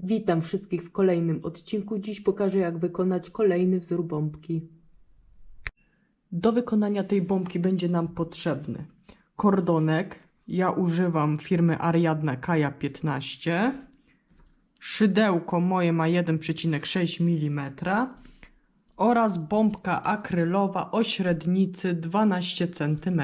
Witam wszystkich w kolejnym odcinku. Dziś pokażę jak wykonać kolejny wzór bombki. Do wykonania tej bombki będzie nam potrzebny kordonek. Ja używam firmy Ariadna Kaja 15. Szydełko moje ma 1,6 mm oraz bombka akrylowa o średnicy 12 cm.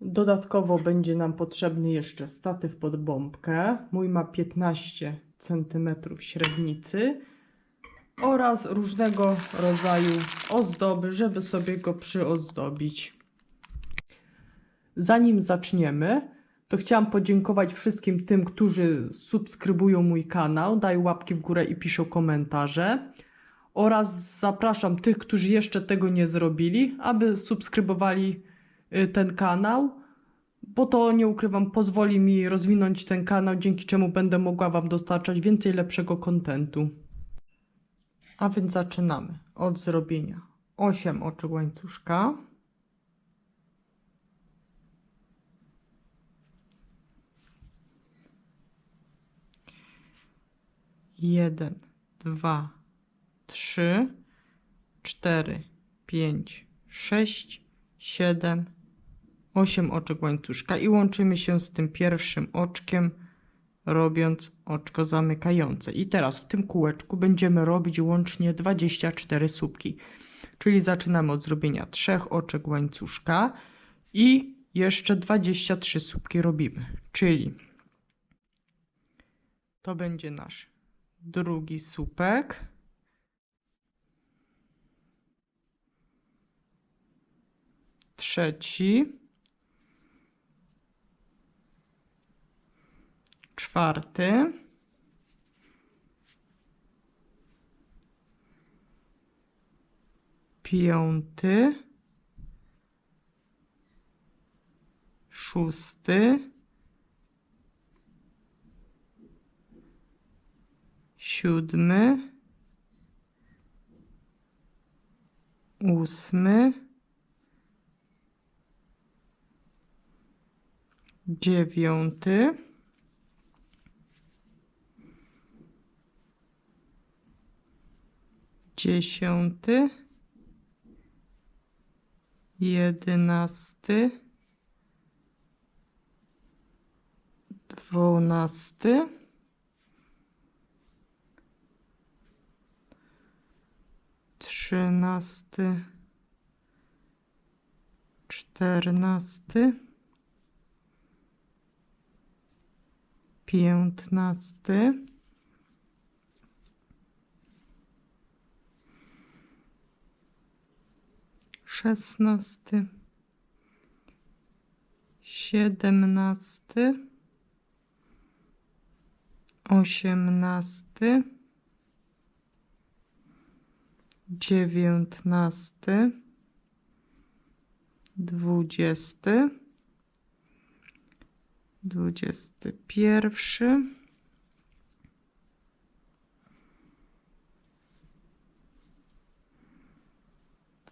Dodatkowo będzie nam potrzebny jeszcze statyw pod bombkę. Mój ma 15 cm średnicy oraz różnego rodzaju ozdoby, żeby sobie go przyozdobić. Zanim zaczniemy, to chciałam podziękować wszystkim tym, którzy subskrybują mój kanał, dają łapki w górę i piszą komentarze. Oraz zapraszam tych, którzy jeszcze tego nie zrobili, aby subskrybowali ten kanał, bo to nie ukrywam, pozwoli mi rozwinąć ten kanał, dzięki czemu będę mogła Wam dostarczać więcej lepszego kontentu. A więc zaczynamy od zrobienia 8 oczy łańcuszka. Jeden, dwa, trzy, cztery, pięć, sześć, siedem, osiem oczek łańcuszka i łączymy się z tym pierwszym oczkiem, robiąc oczko zamykające. I teraz w tym kółeczku będziemy robić łącznie 24 słupki. Czyli zaczynamy od zrobienia trzech oczek łańcuszka i jeszcze 23 słupki robimy. Czyli to będzie nasz drugi słupek. Trzeci. Czwarty. Piąty. Szósty. Siódmy. Ósmy. Dziewiąty. Dziesiąty. Jedenasty. Dwunasty. Trzynasty. Czternasty. Piętnasty. Szesnasty. Siedemnasty. Osiemnasty. Dziewiętnasty. Dwudziesty. Dwudziesty pierwszy.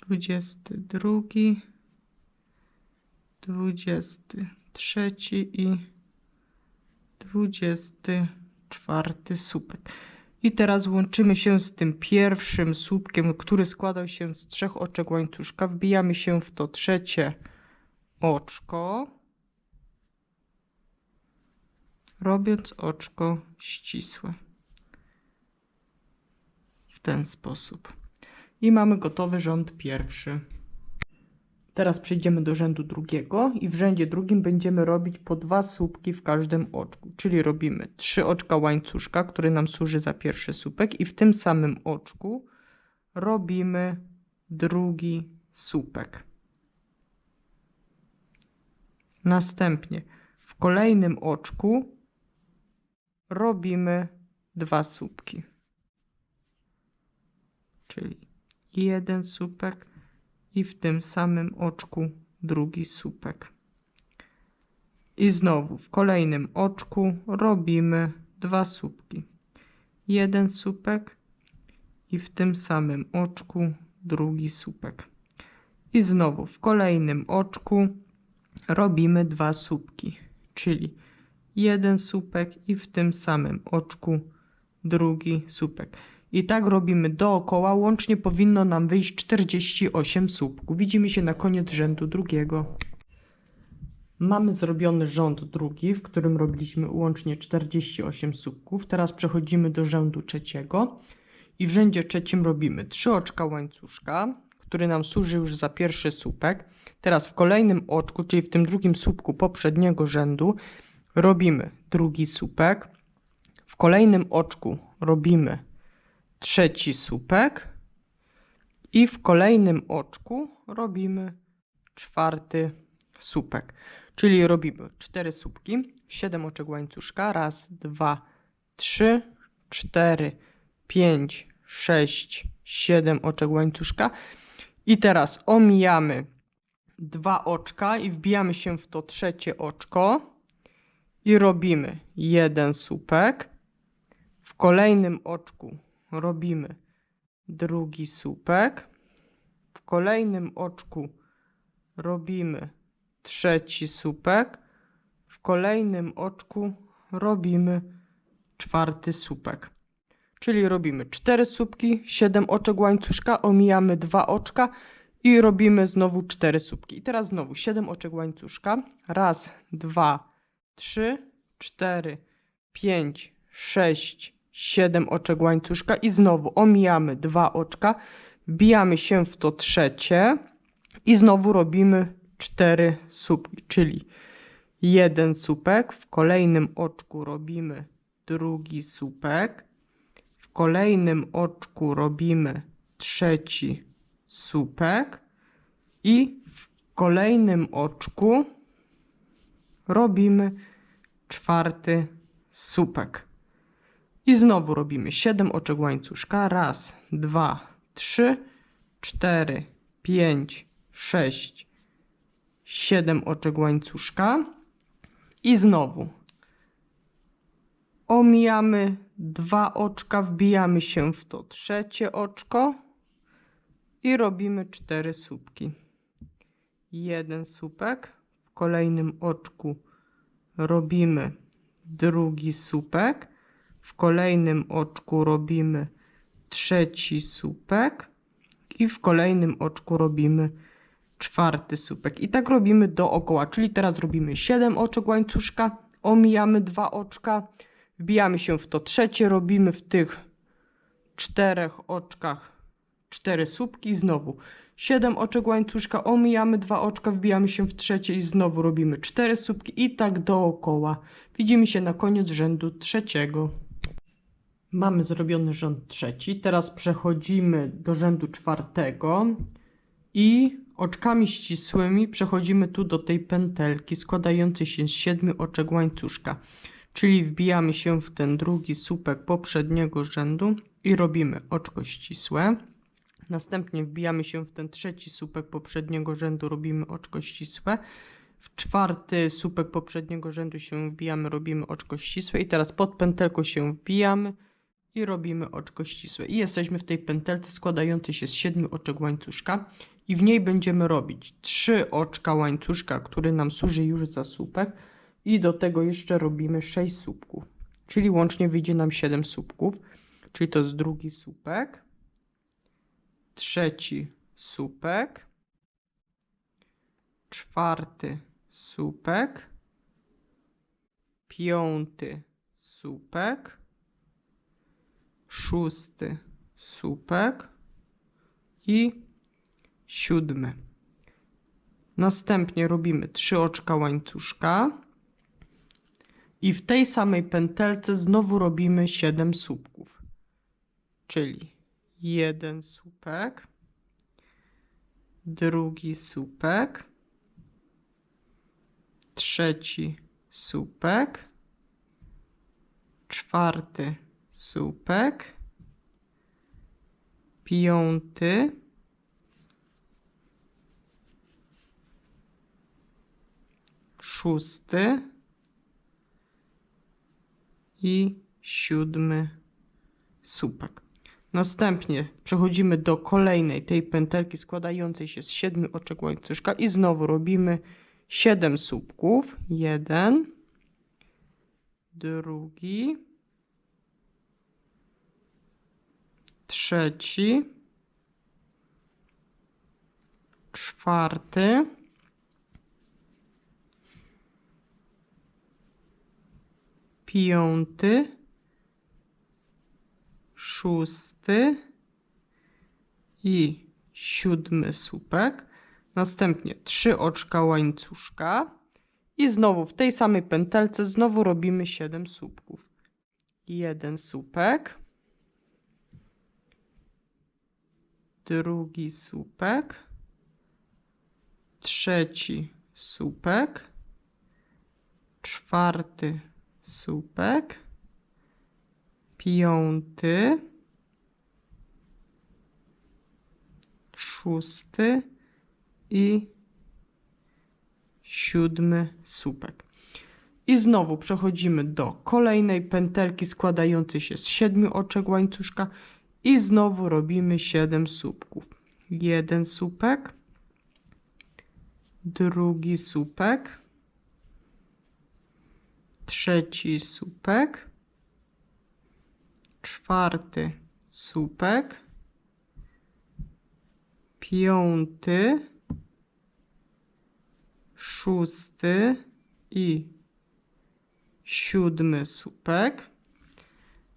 Dwudziesty drugi. Dwudziesty trzeci i dwudziesty czwarty słupek. I teraz łączymy się z tym pierwszym słupkiem, który składał się z trzech oczek łańcuszka. Wbijamy się w to trzecie oczko, robiąc oczko ścisłe. W ten sposób. I mamy gotowy rząd pierwszy. Teraz przejdziemy do rzędu drugiego i w rzędzie drugim będziemy robić po dwa słupki w każdym oczku. Czyli robimy trzy oczka łańcuszka, który nam służy za pierwszy słupek i w tym samym oczku robimy drugi słupek. Następnie w kolejnym oczku robimy dwa słupki. Czyli jeden słupek i w tym samym oczku drugi słupek. I znowu w kolejnym oczku robimy dwa słupki. Jeden słupek i w tym samym oczku drugi słupek. I znowu w kolejnym oczku robimy dwa słupki, czyli jeden słupek i w tym samym oczku drugi słupek. I tak robimy dookoła. Łącznie powinno nam wyjść 48 słupków. Widzimy się na koniec rzędu drugiego. Mamy zrobiony rząd drugi, w którym robiliśmy łącznie 48 słupków. Teraz przechodzimy do rzędu trzeciego i w rzędzie trzecim robimy 3 oczka łańcuszka, który nam służy już za pierwszy słupek. Teraz w kolejnym oczku, czyli w tym drugim słupku poprzedniego rzędu, robimy drugi słupek. W kolejnym oczku robimy trzeci słupek i w kolejnym oczku robimy czwarty słupek. Czyli robimy cztery słupki, 7 oczek łańcuszka, raz, dwa, trzy, cztery, pięć, sześć, siedem oczek łańcuszka. I teraz omijamy dwa oczka i wbijamy się w to trzecie oczko i robimy jeden słupek. W kolejnym oczku robimy drugi słupek. W kolejnym oczku robimy trzeci słupek. W kolejnym oczku robimy czwarty słupek. Czyli robimy cztery słupki, 7 oczek łańcuszka, omijamy dwa oczka i robimy znowu cztery słupki. I teraz znowu 7 oczek łańcuszka. Raz, dwa, trzy, cztery, pięć, sześć, siedem oczek łańcuszka i znowu omijamy dwa oczka, wbijamy się w to trzecie i znowu robimy cztery słupki, czyli jeden słupek, w kolejnym oczku robimy drugi słupek, w kolejnym oczku robimy trzeci słupek i w kolejnym oczku robimy czwarty słupek. I znowu robimy 7 oczek łańcuszka. Raz, dwa, trzy, cztery, pięć, sześć, siedem oczek łańcuszka. I znowu omijamy dwa oczka, wbijamy się w to trzecie oczko i robimy cztery słupki. Jeden słupek, w kolejnym oczku robimy drugi słupek, w kolejnym oczku robimy trzeci słupek i w kolejnym oczku robimy czwarty słupek. I tak robimy dookoła, czyli teraz robimy 7 oczek łańcuszka, omijamy dwa oczka, wbijamy się w to trzecie, robimy w tych czterech oczkach cztery słupki, znowu 7 oczek łańcuszka, omijamy dwa oczka, wbijamy się w trzecie i znowu robimy cztery słupki i tak dookoła. Widzimy się na koniec rzędu trzeciego. Mamy zrobiony rząd trzeci, teraz przechodzimy do rzędu czwartego i oczkami ścisłymi przechodzimy tu do tej pętelki składającej się z siedmiu oczek łańcuszka. Czyli wbijamy się w ten drugi słupek poprzedniego rzędu i robimy oczko ścisłe. Następnie wbijamy się w ten trzeci słupek poprzedniego rzędu, robimy oczko ścisłe. W czwarty słupek poprzedniego rzędu się wbijamy, robimy oczko ścisłe. I teraz pod pętelką się wbijamy i robimy oczko ścisłe. I jesteśmy w tej pętelce składającej się z siedmiu oczek łańcuszka. I w niej będziemy robić trzy oczka łańcuszka, który nam służy już za słupek. I do tego jeszcze robimy sześć słupków. Czyli łącznie wyjdzie nam 7 słupków. Czyli to jest drugi słupek trzeci słupek, czwarty słupek, piąty słupek, szósty. Słupek. I siódmy. Następnie robimy trzy oczka łańcuszka. I w tej samej pętelce znowu robimy 7 słupków. Czyli jeden słupek, drugi słupek, trzeci słupek, czwarty słupek, piąty, szósty. I siódmy słupek. Następnie przechodzimy do kolejnej tej pętelki składającej się z siedmiu oczek łańcuszka i znowu robimy 7 słupków. 1, drugi, trzeci, czwarty, piąty, szósty. I siódmy słupek. Następnie trzy oczka łańcuszka. I znowu w tej samej pętelce znowu robimy 7 słupków. Jeden słupek, drugi słupek, trzeci słupek, czwarty słupek, piąty, szósty i siódmy słupek. I znowu przechodzimy do kolejnej pętelki składającej się z siedmiu oczek łańcuszka i znowu robimy siedem słupków. Jeden słupek, drugi słupek, trzeci słupek, czwarty słupek, piąty, szósty i siódmy słupek.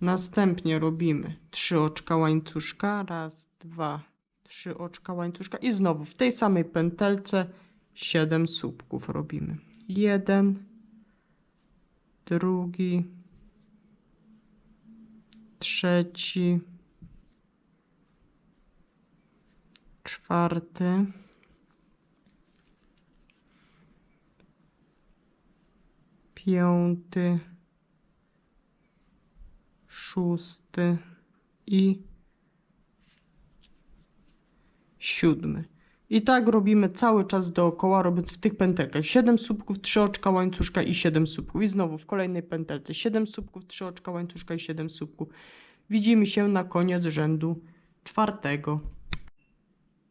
Następnie robimy trzy oczka łańcuszka. Raz, dwa, trzy oczka łańcuszka. I znowu w tej samej pętelce siedem słupków robimy. Jeden, drugi, trzeci, czwarty. piąty, szósty i siódmy. I tak robimy cały czas dookoła, robiąc w tych pętelkach 7 słupków, 3 oczka łańcuszka i 7 słupków. I znowu w kolejnej pętelce 7 słupków, 3 oczka łańcuszka i 7 słupków. Widzimy się na koniec rzędu czwartego.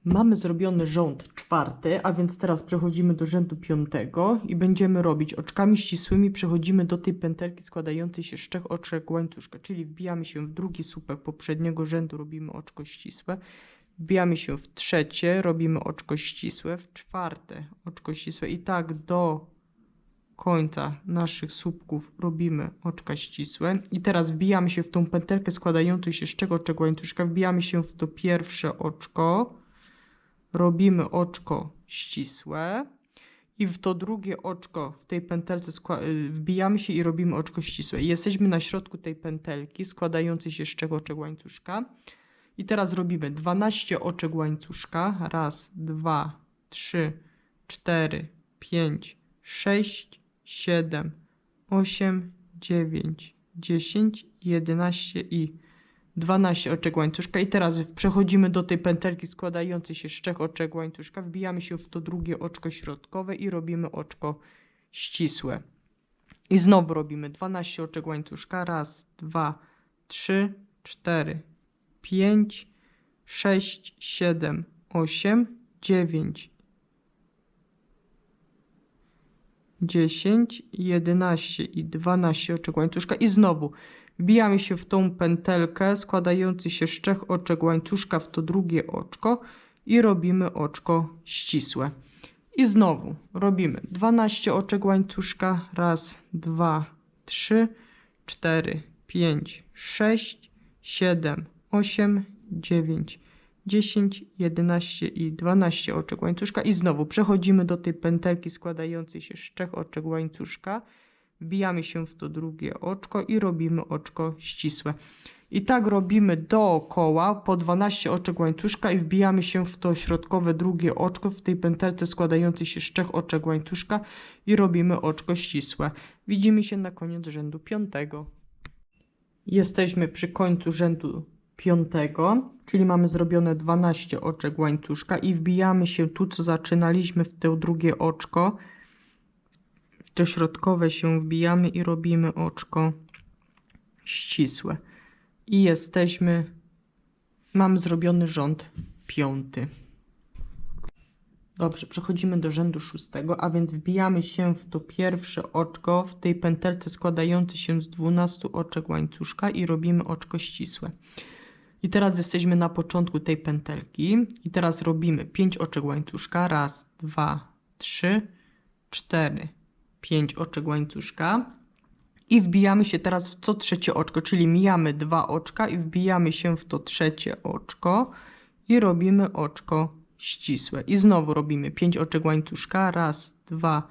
Mamy zrobiony rząd czwarty, a więc teraz przechodzimy do rzędu piątego i będziemy robić oczkami ścisłymi. Przechodzimy do tej pętelki składającej się z trzech oczek łańcuszka, czyli wbijamy się w drugi słupek poprzedniego rzędu, robimy oczko ścisłe. Wbijamy się w trzecie, robimy oczko ścisłe, w czwarte oczko ścisłe i tak do końca naszych słupków robimy oczka ścisłe. I teraz wbijamy się w tą pętelkę składającą się z trzech oczek łańcuszka, wbijamy się w to pierwsze oczko, robimy oczko ścisłe i w to drugie oczko w tej pętelce y, wbijamy się i robimy oczko ścisłe. Jesteśmy na środku tej pętelki składającej się z trzech oczek łańcuszka. I teraz robimy 12 oczek łańcuszka. Raz, dwa, trzy, cztery, pięć, sześć, siedem, osiem, dziewięć, dziesięć, jedenaście i 12 oczek łańcuszka. I teraz przechodzimy do tej pętelki składającej się z trzech oczek łańcuszka. Wbijamy się w to drugie oczko środkowe i robimy oczko ścisłe. I znowu robimy 12 oczek łańcuszka. Raz, dwa, trzy, cztery, pięć, sześć, siedem, osiem, dziewięć, dziesięć, jedenaście i 12 oczek łańcuszka. I znowu wbijamy się w tą pętelkę składający się z trzech oczek łańcuszka w to drugie oczko i robimy oczko ścisłe. I znowu robimy 12 oczek łańcuszka. Raz, dwa, trzy, cztery, pięć, sześć, siedem, 8, 9, 10, 11 i 12 oczek łańcuszka i znowu przechodzimy do tej pętelki składającej się z trzech oczek łańcuszka. Wbijamy się w to drugie oczko i robimy oczko ścisłe. I tak robimy dookoła po 12 oczek łańcuszka i wbijamy się w to środkowe drugie oczko w tej pętelce składającej się z trzech oczek łańcuszka i robimy oczko ścisłe. Widzimy się na koniec rzędu piątego. Jesteśmy przy końcu rzędu piątego, czyli mamy zrobione 12 oczek łańcuszka i wbijamy się tu, co zaczynaliśmy w to drugie oczko. To środkowe się wbijamy i robimy oczko ścisłe. I jesteśmy, mamy zrobiony rząd piąty. Dobrze, przechodzimy do rzędu szóstego, a więc wbijamy się w to pierwsze oczko w tej pętelce składającej się z 12 oczek łańcuszka i robimy oczko ścisłe. I teraz jesteśmy na początku tej pętelki i teraz robimy 5 oczek łańcuszka. Raz, dwa, trzy, cztery, pięć oczek łańcuszka. I wbijamy się teraz w co trzecie oczko, czyli mijamy dwa oczka i wbijamy się w to trzecie oczko i robimy oczko ścisłe. I znowu robimy 5 oczek łańcuszka. Raz, dwa,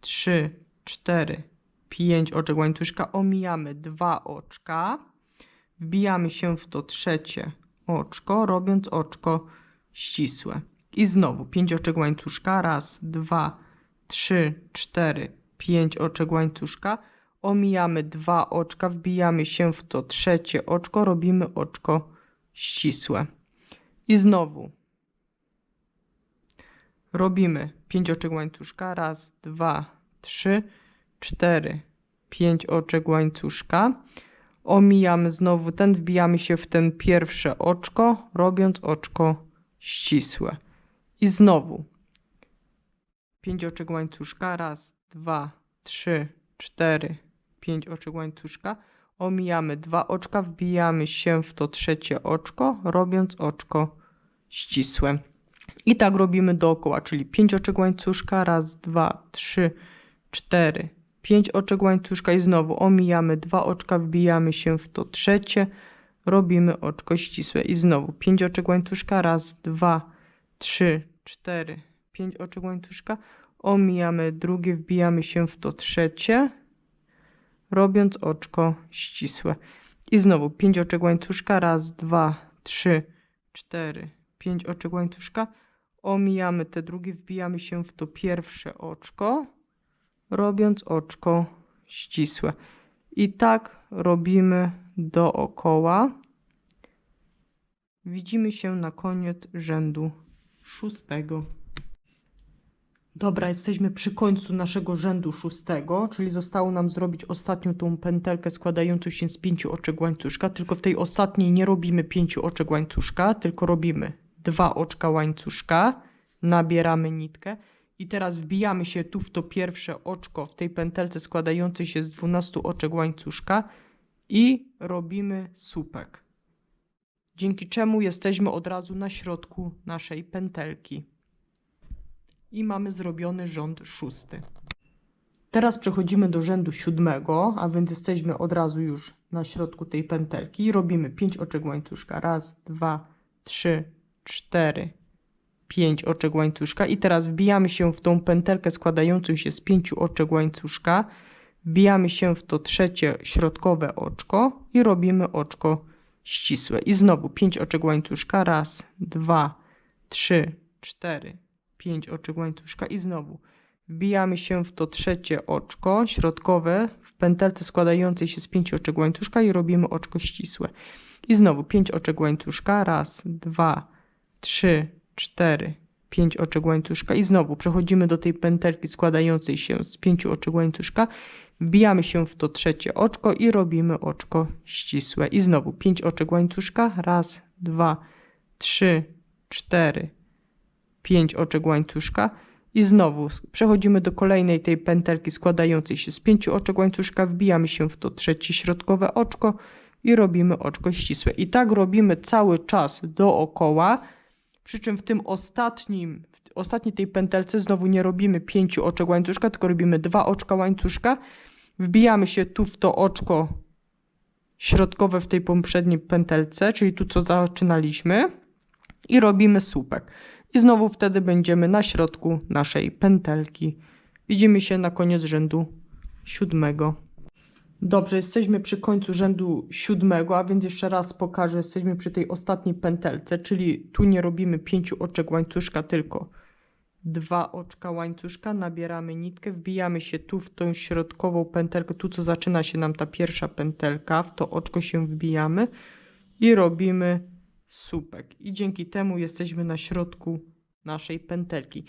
trzy, cztery, pięć oczek łańcuszka. Omijamy dwa oczka. Wbijamy się w to trzecie oczko, robiąc oczko ścisłe. I znowu 5 oczek łańcuszka. Raz, dwa, trzy, cztery, pięć oczek łańcuszka. Omijamy dwa oczka, wbijamy się w to trzecie oczko, robimy oczko ścisłe. I znowu robimy 5 oczek łańcuszka. Raz, dwa, trzy, cztery, pięć oczek łańcuszka. Omijamy znowu ten, wbijamy się w ten pierwsze oczko, robiąc oczko ścisłe. I znowu 5 oczek łańcuszka. Raz, dwa, trzy, cztery, pięć oczek łańcuszka. Omijamy dwa oczka, wbijamy się w to trzecie oczko, robiąc oczko ścisłe. I tak robimy dookoła, czyli 5 oczek łańcuszka, raz, dwa, trzy, cztery, pięć oczek łańcuszka i znowu omijamy dwa oczka, wbijamy się w to trzecie, robimy oczko ścisłe i znowu 5 oczek łańcuszka, raz, dwa, trzy, cztery, pięć oczek łańcuszka, omijamy drugie, wbijamy się w to trzecie, robiąc oczko ścisłe. I znowu 5 oczek łańcuszka, raz, dwa, trzy, cztery, pięć oczek łańcuszka, omijamy te drugie, wbijamy się w to pierwsze oczko, robiąc oczko ścisłe. I tak robimy dookoła. Widzimy się na koniec rzędu szóstego. Dobra, jesteśmy przy końcu naszego rzędu szóstego, czyli zostało nam zrobić ostatnią tą pętelkę składającą się z pięciu oczek łańcuszka, tylko w tej ostatniej nie robimy pięciu oczek łańcuszka, tylko robimy dwa oczka łańcuszka, nabieramy nitkę i teraz wbijamy się tu w to pierwsze oczko w tej pętelce składającej się z 12 oczek łańcuszka i robimy słupek. Dzięki czemu jesteśmy od razu na środku naszej pętelki. I mamy zrobiony rząd szósty. Teraz przechodzimy do rzędu siódmego, a więc jesteśmy od razu już na środku tej pętelki robimy 5 oczek łańcuszka. Raz, dwa, trzy, cztery, pięć oczek łańcuszka i teraz wbijamy się w tą pętelkę składającą się z pięciu oczek łańcuszka, wbijamy się w to trzecie środkowe oczko i robimy oczko ścisłe. I znowu pięć oczek łańcuszka, raz, dwa, trzy, cztery, pięć oczek łańcuszka i znowu wbijamy się w to trzecie oczko środkowe w pętelce składającej się z pięciu oczek łańcuszka i robimy oczko ścisłe. I znowu pięć oczek łańcuszka, raz, dwa, trzy, cztery, pięć oczek łańcuszka i znowu przechodzimy do tej pętelki składającej się z pięciu oczek łańcuszka, wbijamy się w to trzecie oczko i robimy oczko ścisłe. I znowu pięć oczek łańcuszka, raz, dwa, trzy, cztery, pięć oczek łańcuszka i znowu przechodzimy do kolejnej tej pętelki składającej się z pięciu oczek łańcuszka, wbijamy się w to trzecie środkowe oczko i robimy oczko ścisłe. I tak robimy cały czas dookoła, przy czym w tym ostatnim, w ostatniej tej pętelce znowu nie robimy pięciu oczek łańcuszka, tylko robimy dwa oczka łańcuszka. Wbijamy się tu w to oczko środkowe w tej poprzedniej pętelce, czyli tu co zaczynaliśmy i robimy słupek. I znowu wtedy będziemy na środku naszej pętelki. Widzimy się na koniec rzędu siódmego. Dobrze, jesteśmy przy końcu rzędu siódmego, a więc jeszcze raz pokażę, jesteśmy przy tej ostatniej pętelce, czyli tu nie robimy pięciu oczek łańcuszka, tylko dwa oczka łańcuszka, nabieramy nitkę, wbijamy się tu w tą środkową pętelkę, tu co zaczyna się nam ta pierwsza pętelka, w to oczko się wbijamy i robimy słupek. I dzięki temu jesteśmy na środku naszej pętelki.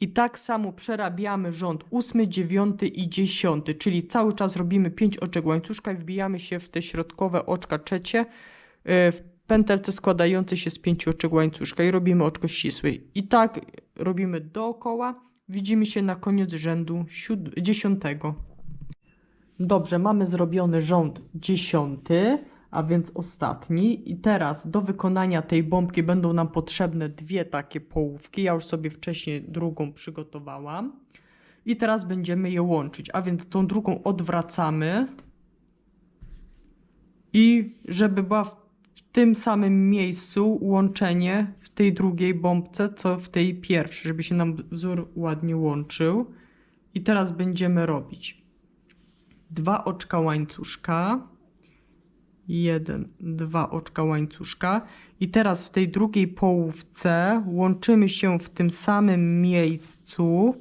I tak samo przerabiamy rząd ósmy, dziewiąty i dziesiąty, czyli cały czas robimy 5 oczek łańcuszka i wbijamy się w te środkowe oczka trzecie, y, w pętelce składającej się z pięciu oczek łańcuszka i robimy oczko ścisłe. I tak robimy dookoła. Widzimy się na koniec rzędu dziesiątego. Dobrze, mamy zrobiony rząd dziesiąty, a więc ostatni. I teraz do wykonania tej bombki będą nam potrzebne dwie takie połówki. Ja już sobie wcześniej drugą przygotowałam. I teraz będziemy je łączyć, a więc tą drugą odwracamy. I żeby była w tym samym miejscu łączenie w tej drugiej bombce, co w tej pierwszej, żeby się nam wzór ładnie łączył. I teraz będziemy robić dwa oczka łańcuszka, jeden, dwa oczka łańcuszka. I teraz w tej drugiej połówce łączymy się w tym samym miejscu.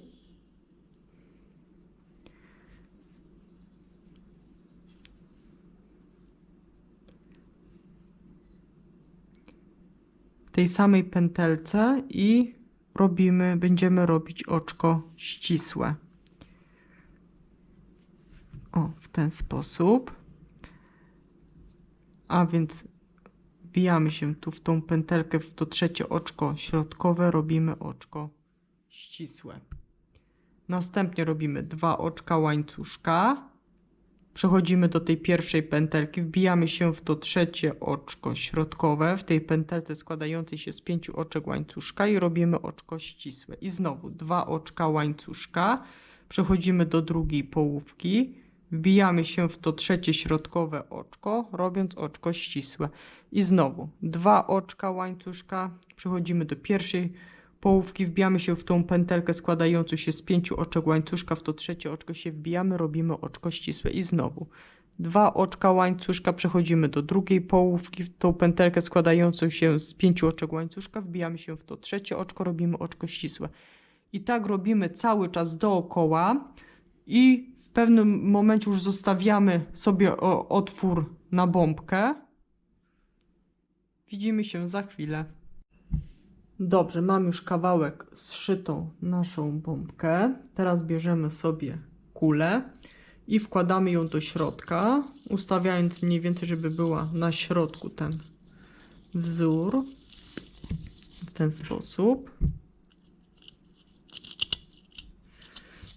w tej samej pętelce i robimy, będziemy robić oczko ścisłe. O, w ten sposób. A więc wbijamy się tu w tą pętelkę, w to trzecie oczko środkowe, robimy oczko ścisłe. Następnie robimy dwa oczka łańcuszka. Przechodzimy do tej pierwszej pętelki, wbijamy się w to trzecie oczko środkowe, w tej pętelce składającej się z pięciu oczek łańcuszka i robimy oczko ścisłe. I znowu dwa oczka łańcuszka, przechodzimy do drugiej połówki, wbijamy się w to trzecie środkowe oczko, robiąc oczko ścisłe. I znowu dwa oczka łańcuszka, przechodzimy do pierwszej połówki, wbijamy się w tą pętelkę składającą się z pięciu oczek łańcuszka, w to trzecie oczko się wbijamy, robimy oczko ścisłe. I znowu dwa oczka łańcuszka, przechodzimy do drugiej połówki, w tą pętelkę składającą się z pięciu oczek łańcuszka, wbijamy się w to trzecie oczko, robimy oczko ścisłe. I tak robimy cały czas dookoła. I pewnym momencie już zostawiamy sobie otwór na bombkę. Widzimy się za chwilę. Dobrze, mam już kawałek zszytą naszą bombkę. Teraz bierzemy sobie kulę i wkładamy ją do środka, ustawiając mniej więcej, żeby była na środku ten wzór. W ten sposób.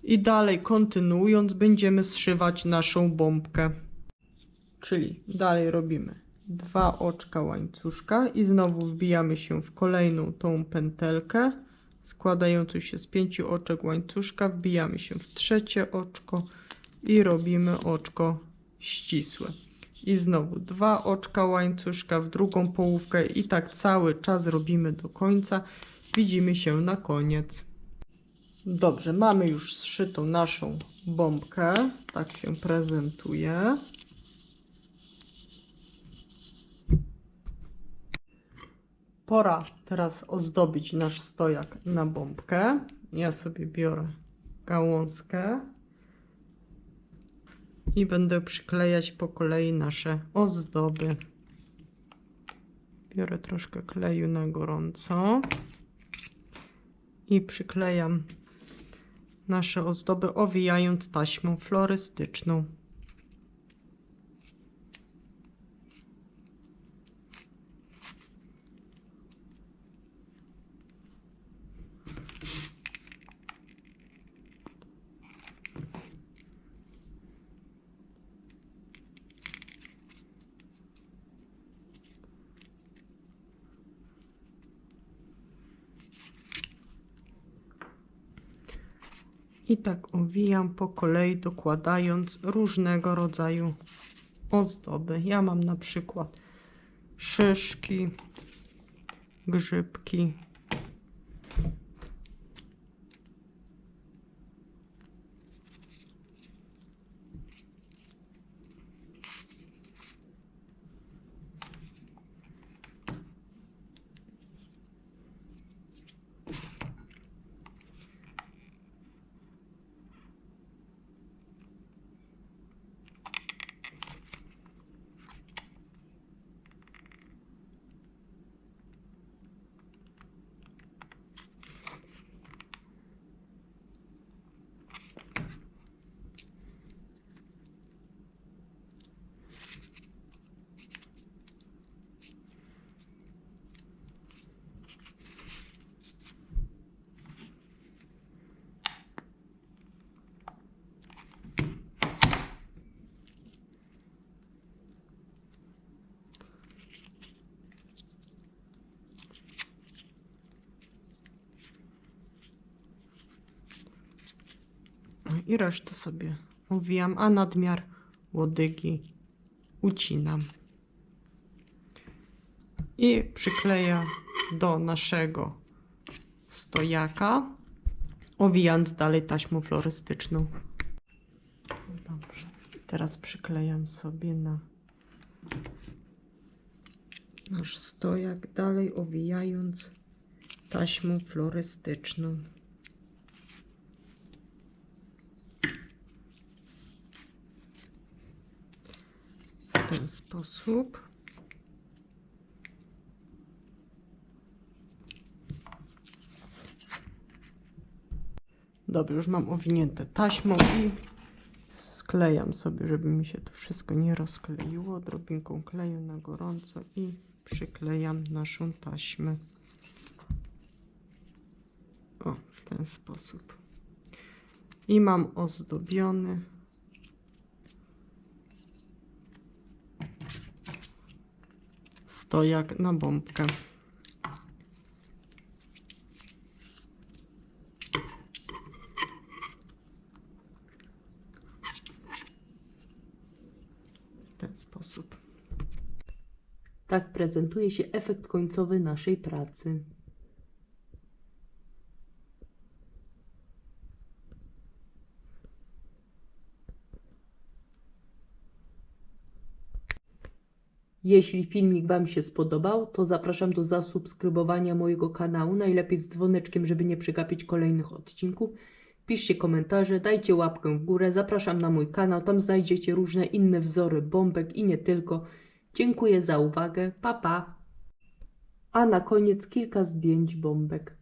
I dalej kontynuując, będziemy zszywać naszą bombkę. Czyli dalej robimy dwa oczka łańcuszka i znowu wbijamy się w kolejną tą pętelkę składającą się z pięciu oczek łańcuszka, wbijamy się w trzecie oczko i robimy oczko ścisłe. I znowu dwa oczka łańcuszka w drugą połówkę i tak cały czas robimy do końca. Widzimy się na koniec. Dobrze, mamy już zszytą naszą bombkę. Tak się prezentuje. Pora teraz ozdobić nasz stojak na bombkę. Ja sobie biorę gałązkę i będę przyklejać po kolei nasze ozdoby. Biorę troszkę kleju na gorąco i przyklejam nasze ozdoby, owijając taśmą florystyczną. I tak owijam po kolei, dokładając różnego rodzaju ozdoby. Ja mam na przykład szyszki, grzybki. I resztę sobie owijam, a nadmiar łodygi ucinam. I przykleję do naszego stojaka, owijając dalej taśmą florystyczną. Dobrze. Teraz przyklejam sobie na nasz stojak, dalej owijając taśmą florystyczną. Ten sposób. Dobrze, już mam owinięte taśmą i sklejam sobie, żeby mi się to wszystko nie rozkleiło. Drobinką kleju na gorąco i przyklejam naszą taśmę. O, w ten sposób. I mam ozdobiony stojak na bombkę. W ten sposób. Tak prezentuje się efekt końcowy naszej pracy. Jeśli filmik Wam się spodobał, to zapraszam do zasubskrybowania mojego kanału, najlepiej z dzwoneczkiem, żeby nie przegapić kolejnych odcinków. Piszcie komentarze, dajcie łapkę w górę, zapraszam na mój kanał, tam znajdziecie różne inne wzory bombek i nie tylko. Dziękuję za uwagę, pa pa! A na koniec kilka zdjęć bombek.